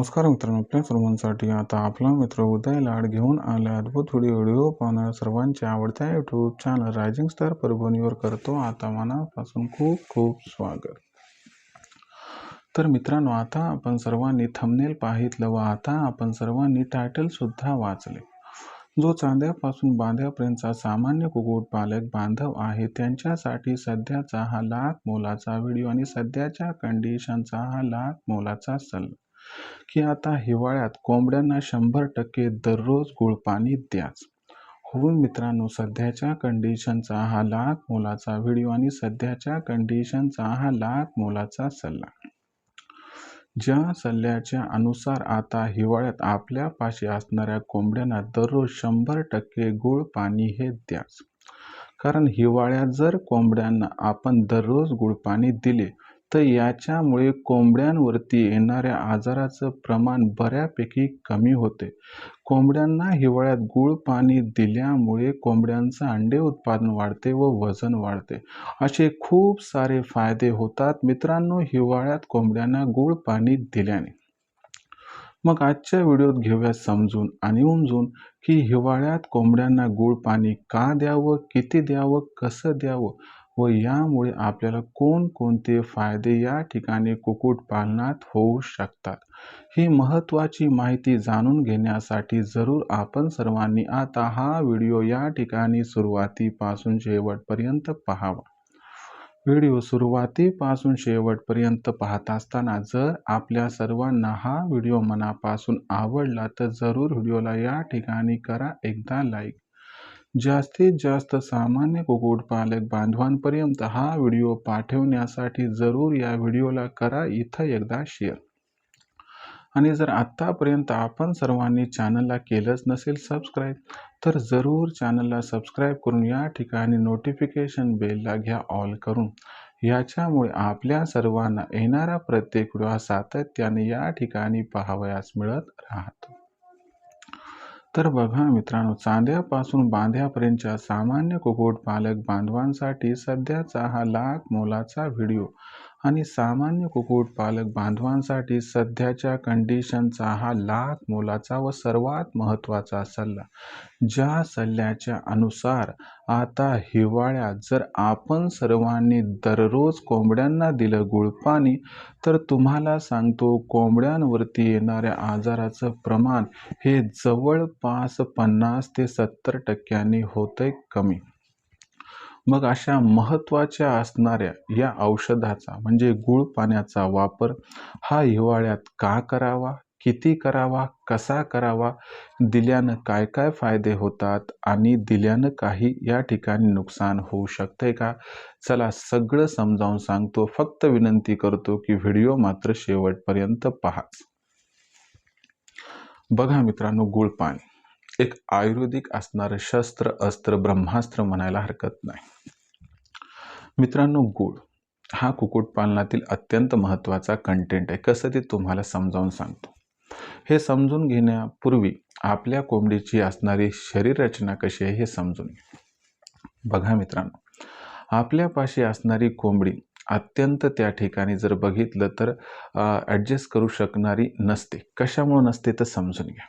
नमस्कार मित्रांनो आपल्या सर्वांसाठी आता आपला मित्र उदय लाड घेऊन आला अद्भुत व्हिडिओ व्हिडिओ पाहणाऱ्या सर्वांच्या आवडत्या यूट्यूब चॅनल रायझिंग स्टार परभणीवर करतो आता मनापासून खूप खूप स्वागत. तर मित्रांनो आता आपण सर्वांनी थंबनेल पाहितलं व आता आपण सर्वांनी टायटल सुद्धा वाचले. जो चांद्यापासून बांध्यापर्यंतचा सामान्य कुक्कुटपालक बांधव आहे त्यांच्यासाठी सध्याचा हा लाख मोलाचा व्हिडिओ आणि सध्याच्या कंडिशनचा हा लाख मोलाचा सल्ला. की आता हिवाळ्यात कोंबड्यांना शंभर टक्के दररोज गुळ पाणी द्याच. हो मित्रांनो सध्याच्या कंडिशनचा हा लाख मोलाचा व्हिडिओ आणि सध्याच्या कंडिशनचा हा लाख मोलाचा सल्ला. ज्या सल्ल्याच्या अनुसार आता हिवाळ्यात आपल्यापाशी असणाऱ्या कोंबड्यांना दररोज शंभर टक्के गुळ पाणी हे द्याच. कारण हिवाळ्यात जर कोंबड्यांना आपण दररोज गुळ पाणी दिले तर याच्यामुळे कोंबड्यांवरती येणाऱ्या आजाराचं प्रमाण बऱ्यापैकी कमी होते. कोंबड्यांना हिवाळ्यात गूळ पाणी दिल्यामुळे कोंबड्यांचं अंडे उत्पादन वाढते व वजन वाढते. असे खूप सारे फायदे होतात. मित्रांनो हिवाळ्यात कोंबड्यांना गूळ पाणी दिल्याने. मग आजच्या व्हिडिओत घेऊया समजून आणि उमजून की हिवाळ्यात कोंबड्यांना गूळ पाणी का द्यावं किती द्यावं कसं द्यावं? व यामुळे आपल्याला कोणकोणते फायदे या ठिकाणी कुक्कुटपालनात होऊ शकतात? ही महत्त्वाची माहिती जाणून घेण्यासाठी जरूर आपण सर्वांनी आता हा व्हिडिओ या ठिकाणी सुरुवातीपासून शेवटपर्यंत पाहावा. व्हिडिओ सुरुवातीपासून शेवटपर्यंत पाहत असताना जर आपल्या सर्वांना हा व्हिडिओ मनापासून आवडला तर जरूर व्हिडिओला या ठिकाणी करा. एकदा लाईक जास्तीत जास्त सामान्य कुक्कुटपालक बांधवांपर्यंत हा व्हिडिओ पाठवण्यासाठी जरूर या व्हिडिओला करा इथं एकदा शेअर आणि जर आत्तापर्यंत आपण सर्वांनी चॅनलला केलंच नसेल सबस्क्राईब तर जरूर चॅनलला सबस्क्राईब करून या ठिकाणी नोटिफिकेशन बेलला घ्या ऑल करून. याच्यामुळे आपल्या सर्वांना येणारा प्रत्येक व्हिडिओ सातत्याने या ठिकाणी पाहावयास मिळत राहतो. तर बघा मित्रांनो चांद्यापासून बांध्यापर्यंतच्या सामान्य कुक्कुटपालक बांधवांसाठी सध्याचा हा लाख मोलाचा व्हिडिओ. आणि सामान्य कुक्कुटपालक बांधवांसाठी सध्याच्या कंडिशनचा हा लाख मोलाचा व सर्वात महत्त्वाचा सल्ला. ज्या सल्ल्याच्या अनुसार आता हिवाळ्यात जर आपण सर्वांनी दररोज कोंबड्यांना दिलं गुळपाणी तर तुम्हाला सांगतो कोंबड्यांवरती येणाऱ्या आजाराचं प्रमाण हे जवळपास पन्नास ते सत्तर टक्क्यांनी होतंय कमी. मग अशा महत्त्वाच्या असणाऱ्या या औषधाचा म्हणजे गुळ पाण्याचा वापर हा हिवाळ्यात का करावा किती करावा कसा करावा दिल्यानं काय काय फायदे होतात आणि दिल्यानं काही या ठिकाणी नुकसान होऊ शकते का? चला सगळं समजावून सांगतो. फक्त विनंती करतो की व्हिडिओ मात्र शेवटपर्यंत पहाच. बघा मित्रांनो गुळ पाणी एक आयुर्वेदिक असणारं शस्त्र अस्त्र ब्रह्मास्त्र म्हणायला हरकत नाही. मित्रांनो गुळ हा कुक्कुटपालनातील अत्यंत महत्त्वाचा कंटेंट आहे. कसं ते तुम्हाला समजावून सांगतो. हे समजून घेण्यापूर्वी आपल्या कोंबडीची असणारी शरीर रचना कशी आहे हे समजून घ्या. बघा मित्रांनो आपल्यापाशी असणारी कोंबडी अत्यंत त्या ठिकाणी जर बघितलं तर ॲडजस्ट करू शकणारी नसते. कशामुळे नसते तर समजून घ्या.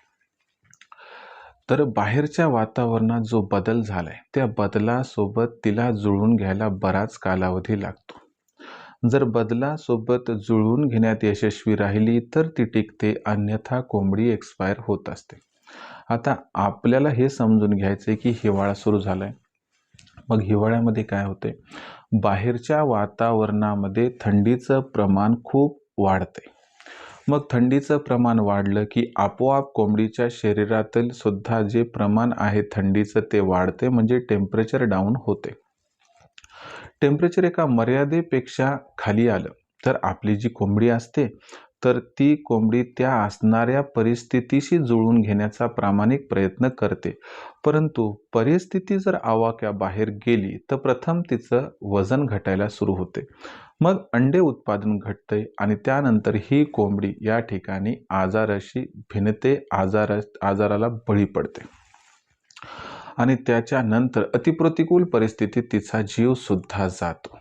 तर बाहेरच्या वातावरणात जो बदल झाला आहे त्या बदलासोबत तिला जुळवून घ्यायला बराच कालावधी लागतो. जर बदलासोबत जुळवून घेण्यात यशस्वी राहिली तर ती टिकते अन्यथा कोंबडी एक्सपायर होत असते. आता आपल्याला हे समजून घ्यायचं आहे की हिवाळा सुरू झाला आहे मग हिवाळ्यामध्ये काय होते बाहेरच्या वातावरणामध्ये थंडीचं प्रमाण खूप वाढते मग थंडीचं प्रमाण वाढलं की आपोआप कोंबडीच्या शरीरातील सुद्धा जे प्रमाण आहे थंडीचं ते वाढते म्हणजे टेम्परेचर डाऊन होते. टेम्परेचर एका मर्यादेपेक्षा खाली आलं. तर आपली जी कोंबडी असते तर ती कोंबडी त्या असणाऱ्या परिस्थितीशी जुळून घेण्याचा प्रामाणिक प्रयत्न करते. परंतु परिस्थिती जर आवाक्या बाहेर गेली तर प्रथम तिचं वजन घटायला सुरू होते. मग अंडे उत्पादन घटते आणि त्यानंतर ही कोंबडी या ठिकाणी आजाराशी भिनते आजार आजाराला बळी पडते. आणि त्याच्यानंतर अतिप्रतिकूल परिस्थितीत तिचा जीव सुद्धा जातो.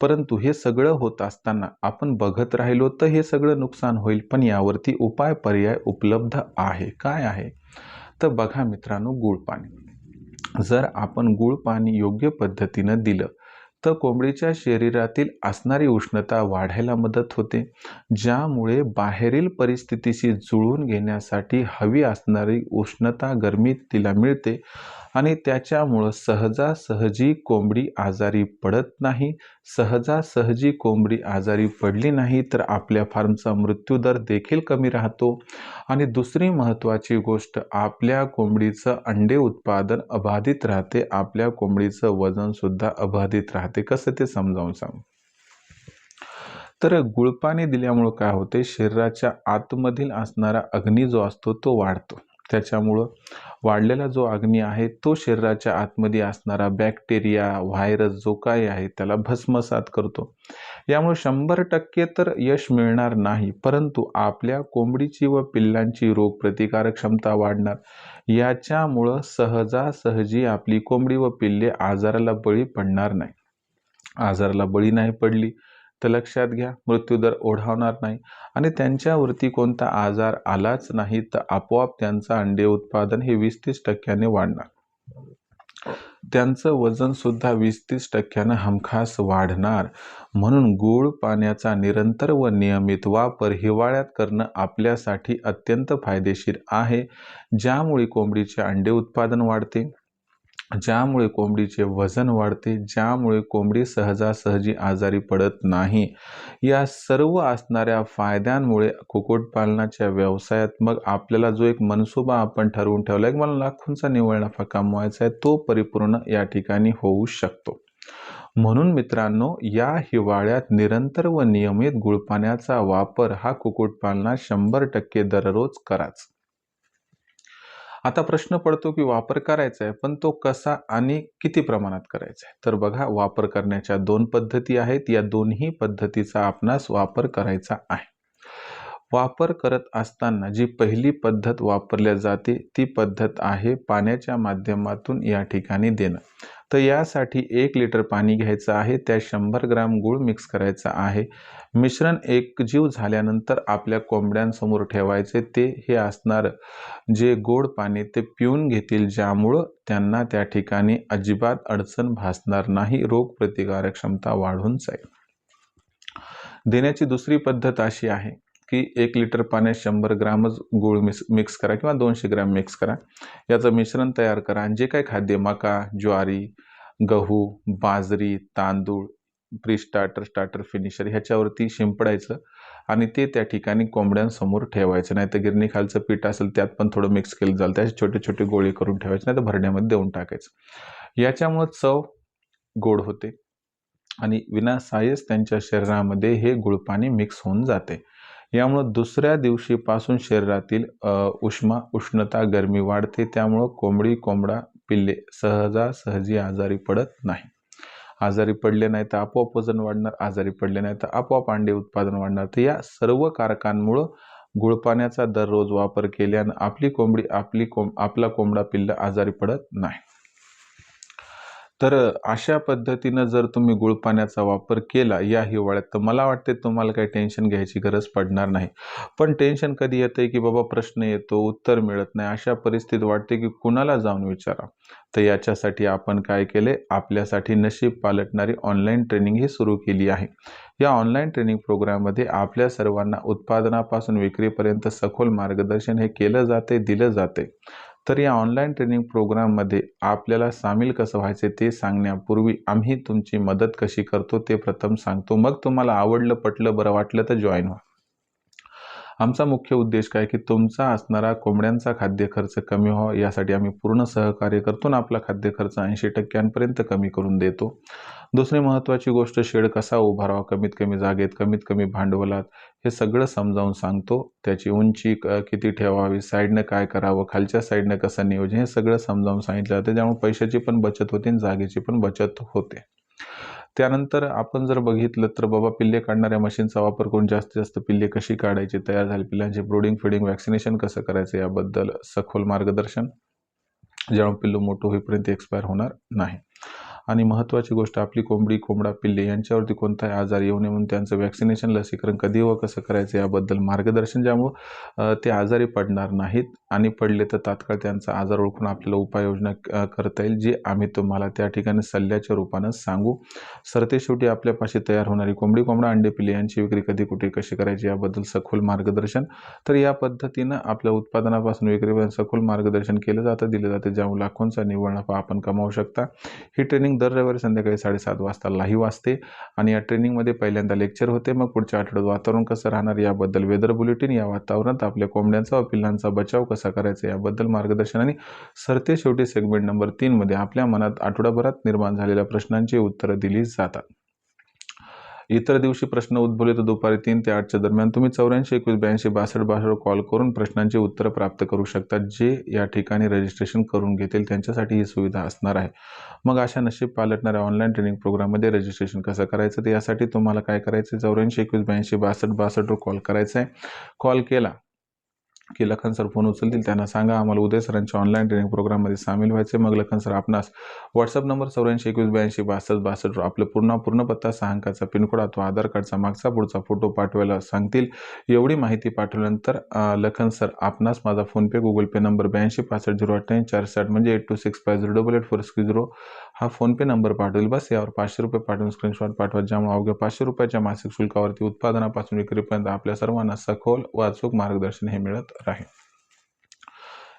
परंतु हे सगळं होत असताना आपण बघत राहिलो तर हे सगळं नुकसान होईल पण यावरती उपाय पर्याय उपलब्ध आहे. काय आहे? तर बघा मित्रांनो गुळ पाणी. जर आपण गुळ पाणी योग्य पद्धतीनं दिलं तर कोंबडीच्या शरीरातील असणारी उष्णता वाढायला मदत होते ज्यामुळे बाहेरील परिस्थितीशी जुळून घेण्यासाठी हवी असणारी उष्णता गरमी तिला मिळते. आणि त्याच्यामुळं सहजासहजी कोंबडी आजारी पडत नाही. सहजासहजी कोंबडी आजारी पडली नाही तर आपल्या फार्मचा मृत्यूदर देखील कमी राहतो. आणि दुसरी महत्त्वाची गोष्ट आपल्या कोंबडीचं अंडे उत्पादन अबाधित राहते. आपल्या कोंबडीचं वजनसुद्धा अबाधित राहते. कसं ते समजावून सांग? तर गुळपाणी दिल्यामुळं काय होते? शरीराच्या आतमधील असणारा अग्नी जो असतो तो वाढतो. त्याच्यामुळं वाढलेला जो अग्नी आहे तो शरीराच्या आतमध्ये असणारा बॅक्टेरिया व्हायरस जो काही आहे त्याला भस्मसात करतो. यामुळे शंभर टक्के तर यश मिळणार नाही परंतु आपल्या कोंबडीची व पिल्लांची रोगप्रतिकारक क्षमता वाढणार. याच्यामुळं सहजासहजी आपली कोंबडी व पिल्ले आजाराला बळी पडणार नाही. आजाराला बळी नाही पडली. तर लक्षात घ्या मृत्यूदर ओढावणार नाही आणि त्यांच्यावरती कोणता आजार आलाच नाही तर आपोआप त्यांचं अंडे उत्पादन हे वीस तीस टक्क्याने वाढणार. त्यांचं वजन सुद्धा वीस तीस टक्क्यानं हमखास वाढणार. म्हणून गूळ पाण्याचा निरंतर व नियमित वापर हिवाळ्यात करणं आपल्यासाठी अत्यंत फायदेशीर आहे ज्यामुळे कोंबडीचे अंडे उत्पादन वाढते. ज्यामुळे कोंबडीचे वजन वाढते ज्यामुळे कोंबडी सहजासहजी आजारी पडत नाही. या सर्व असणाऱ्या फायद्यांमुळे कुक्कुटपालनाच्या व्यवसायात मग आपल्याला जो एक मनसुबा आपण ठरवून ठेवला आहे मला लाखोंचा निव्वळ नफा कमवायचा आहे तो परिपूर्ण या ठिकाणी होऊ शकतो. म्हणून मित्रांनो या हिवाळ्यात निरंतर व नियमित गुळपाण्याचा वापर हा कुक्कुटपालनात शंभर टक्के दररोज कराच. आता प्रश्न पडतो की वापर करायचा आहे पण तो कसा आणि किती प्रमाणात करायचा आहे? तर बघा वापर करण्याच्या दोन पद्धती आहेत. या दोन्ही पद्धतीचा आपणास वापर करायचा आहे. वापर करत असताना जी पहिली पद्धत वापरल्या जाते ती पद्धत आहे पाण्याच्या माध्यमातून या ठिकाणी देणं. तर यासाठी एक लिटर पाणी घ्यायचं आहे त्या शंभर ग्राम गूळ मिक्स करायचा आहे. मिश्रण एकजीव झाल्यानंतर आपल्या कोंबड्यांसमोर ठेवायचे ते हे असणार जे गोड पाणी ते पिऊन घेतील ज्यामुळं त्यांना त्या ठिकाणी अजिबात अडचण भासणार नाही रोगप्रतिकारक क्षमता वाढून जाईल. देण्याची दुसरी पद्धत अशी आहे की एक लिटर पाण्यात शंभर ग्रामच गूळ मिक्स मिक्स करा किंवा दोनशे ग्रॅम मिक्स करा. याचं मिश्रण तयार करा. आणि जे काही खाद्य मका ज्वारी गहू बाजरी तांदूळ प्री स्टार्टर स्टार्टर फिनिशर ह्याच्यावरती शिंपडायचं आणि ते त्या ठिकाणी कोंबड्यांसमोर ठेवायचं. नाही तर गिरणी खालचं पीठ असेल त्यात पण थोडं मिक्स केलं जाईल. त्याचे छोटे छोटे गोळे करून ठेवायचे नाही तर भरण्यामध्ये देऊन टाकायचं. याच्यामुळं चव गोड होते आणि विनासायस त्यांच्या शरीरामध्ये हे गुळपाणी मिक्स होऊन जाते. यामुळं दुसऱ्या दिवशीपासून शरीरातील उष्मा उष्णता गरमी वाढते. त्यामुळं कोंबडी कोंबडा पिल्ले सहजासहजी आजारी पडत नाही. आजारी पडले नाही तर आपोआप वजन वाढणार आजारी पडले नाही तर आपोआप अंडे उत्पादन वाढणार. तर या सर्व कारकांमुळं गुळपाण्याचा दररोज वापर केल्यानं आपली कोंबडी आपली कोंब आपला कोंबडा पिल्ल आजारी पडत नाही. तर अशा पद्धतीनं जर तुम्ही गुळपाण्याचा वापर केला या हिवाळ्यात तर मला वाटते तुम्हाला काही टेन्शन घ्यायची गरज पडणार नाही. पण टेन्शन कधी येतं की बाबा प्रश्न येतो उत्तर मिळत नाही अशा परिस्थितीत वाटते की कुणाला जाऊन विचारा? तर याच्यासाठी आपण काय केले आपल्यासाठी नशीब पालटणारी ऑनलाईन ट्रेनिंग ही सुरू केली आहे. या ऑनलाईन ट्रेनिंग प्रोग्राममध्ये आपल्या सर्वांना उत्पादनापासून विक्रीपर्यंत सखोल मार्गदर्शन हे केलं जाते दिलं जाते तर या ऑनलाईन ट्रेनिंग प्रोग्राममध्ये आपल्याला सामील कसं व्हायचे ते सांगण्यापूर्वी आम्ही तुमची मदत कशी करतो ते प्रथम सांगतो. मग तुम्हाला आवडलं पटलं बरं वाटलं तर जॉईन व्हा. आमचा मुख्य उद्देश काय की तुमचा असणारा कोंबड्यांचा खाद्य खर्च कमी व्हावा यासाठी आम्ही पूर्ण सहकार्य करतो ना आपला खाद्य खर्च ऐंशी टक्क्यांपर्यंत कमी करून देतो. दुसरी महत्त्वाची गोष्ट शेड कसा उभारावा कमीत कमी जागेत कमीत कमी भांडवलात हे सगळं समजावून सांगतो. त्याची उंची किती ठेवावी साईडनं काय करावं खालच्या साईडनं कसं नियोजन हे सगळं समजावून सांगितलं जातं. त्यामुळे पैशाची पण बचत होते आणि जागेची पण बचत होते. त्यानंतर आपण जर बघितलं तर बाबा पिल्ले काढणाऱ्या मशीनचा वापर करून जास्तीत जास्त पिल्ले कशी काढायची तयार झाली पिल्लांचे ब्रोडिंग फिडिंग वॅक्सिनेशन कसं करायचं याबद्दल सखोल मार्गदर्शन ज्यामुळे पिल्लू मोठं होईपर्यंत एक्सपायर होणार नाही. आणि महत्त्वाची गोष्ट आपली कोंबडी कोंबडा पिल्ले यांच्यावरती कोणताही आजार येऊ नये म्हणून त्यांचं वॅक्सिनेशन लसीकरण कधी व कसं करायचं याबद्दल मार्गदर्शन ज्यामुळं ते आजारी पडणार नाहीत. आणि पडले तर तात्काळ त्यांचा आजार ओळखून आपल्याला उपाययोजना करता येईल जी आम्ही तुम्हाला त्या ठिकाणी सल्ल्याच्या रूपानं सांगू. सरते शेवटी आपल्यापाशी तयार होणारी कोंबडी कोंबडा अंडे पिल्ले यांची विक्री कधी कुठे कशी करायची याबद्दल सखोल मार्गदर्शन. तर या पद्धतीनं आपल्या उत्पादनापासून विक्रीपर्यंत सखोल मार्गदर्शन केलं जातं दिलं जातं. ज्यामुळे लाखोंचा निव्वळ नफा आपण कमावू शकता. ही ट्रेनिंग दर रविवारी संध्याकाळी साडेसात वाजता लाईव्ह असते आणि या ट्रेनिंगमध्ये पहिल्यांदा लेक्चर होते. मग पुढच्या आठवड्यात वातावरण कसं राहणार याबद्दल वेदर बुलेटिन या वातावरणात आपल्या कोंबड्यांचा व पिल्लांचा बचाव कसा कसा करायचा याबद्दल मार्गदर्शन आणि सरते शेवटी सेगमेंट नंबर तीनमध्ये आपल्या मनात आठवडाभरात निर्माण झालेल्या प्रश्नांची उत्तरं दिली जातात. इतर दिवशी प्रश्न उद्भवले तर दुपारी तीन ते आठच्या दरम्यान तुम्ही चौऱ्याऐंशी एकवीस ब्याऐंशी बासष्ट बासष्ट कॉल करून प्रश्नांची उत्तरं प्राप्त करू शकता जे या ठिकाणी रजिस्ट्रेशन करून घेतील त्यांच्यासाठी ही सुविधा असणार आहे. मग अशा नशीब पालटणाऱ्या ऑनलाईन ट्रेनिंग प्रोग्राममध्ये रजिस्ट्रेशन कसं करायचं? तर यासाठी तुम्हाला काय करायचं चौऱ्याऐंशी एकवीस ब्याऐंशी बासष्ट बासष्टवर कॉल करायचा आहे कॉल केला. की लखन सर फोन उचलतील त्यांना सांगा. आम्हाला उदय सरांच्या ऑनलाईन ट्रेनिंग प्रोग्राममध्ये सामील व्हायचे मग लखन सर आपणास व्हॉट्सअप नंबर चौऱ्याऐंशी एकवीस ब्याऐंशी बासष्ट बासष्ट आपलं पूर्ण पूर्ण पत्ता सहा अंकाचा पिनकोड अथवा आधार कार्डचा मागचा पुढचा फोटो पाठवायला सांगतील. एवढी माहिती पाठवल्यानंतर लखन सर आपणास माझा फोनपे गुगल पे नंबर ब्याऐंशी पासष्ट झिरो अठ्ठ्याऐंशी चार साठ म्हणजे eight two six five zero double eight four six zero हा फोनपे नंबर पाठवेल. बस यावर पाचशे रुपये पाठवून स्क्रीनशॉट पाठवा ज्यामुळे अवघ्या पाचशे रुपयाच्या मासिक शुल्कावरती उत्पादनापासून विक्रीपर्यंत आपल्या सर्वांना सखोल व अचूक मार्गदर्शन हे मिळत राहील.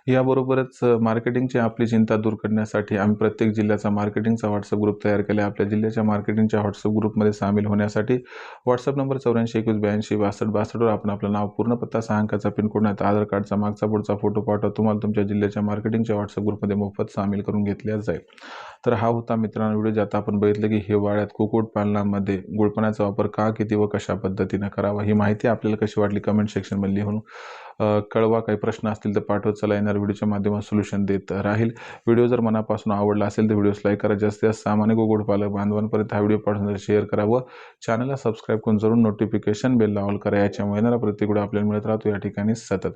याबरोबरच मार्केटिंगची आपली चिंता दूर करण्यासाठी आम्ही प्रत्येक जिल्ह्याचा मार्केटिंगचा व्हॉट्सअप ग्रुप तयार केला आहे. आपल्या जिल्ह्याच्या मार्केटिंगच्या व्हॉट्सअप ग्रुपमध्ये सामील होण्यासाठी व्हॉट्सअप नंबर चौऱ्याऐंशी एकवीस ब्याऐंशी बासष्ट बासष्टवर आपण आपलं नाव पूर्ण पत्ता सहा अंकाचा पिनकोड नाही तर आधार कार्डचा मागचा पुढचा फोटो पाठवा. तुम्हाला तुमच्या जिल्ह्याच्या मार्केटिंगच्या व्हॉट्सअप ग्रुपमध्ये मोफत सामील करून घेतल्या जाईल. तर हा होता मित्रांनो व्हिडिओ ज्यात आपण बघितलं की हिवाळ्यात कुक्कुटपालनामध्ये गुळपणाचा वापर का किती व कशा पद्धतीनं करावा ही माहिती आपल्याला कशी वाटली कमेंट सेक्शनमध्ये लिहून कळवा. काही प्रश्न असतील तर पाठवत चला येणार व्हिडिओच्या माध्यमात सोल्युशन देत राहील. व्हिडिओ जर मनापासून आवडला असेल तर व्हिडिओस लाईक करा. जास्तीत जास्त सामान्य कुक्कुटपालक बांधवांपर्यंत हा व्हिडिओ पाठवून शेअर करा व चॅनलला सबस्क्राईब करून जरूर नोटिफिकेशन बेल ऑल करा. याच्यामुळे येणारा प्रत्येक आपल्याला मिळत राहतो. या ठिकाणी सतत.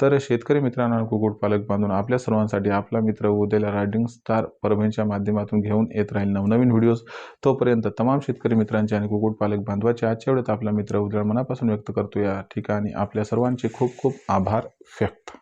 तर शेतकरी मित्रांनो आणि कुक्कुटपालक बांधून आपल्या सर्वांसाठी आपला मित्र उद्याला रायडिंग स्टार परभणीच्या माध्यमातून घेऊन येत राहील नवनवीन व्हिडिओज. तोपर्यंत तमाम शेतकरी मित्रांचे आणि कुक्कुटपालक बांधवाचे आजच्या वेळेत आपला मित्र उद्या मनापासून व्यक्त करतो या ठिकाणी आपल्या सर्वांचे खूप खूप आभार व्यक्त.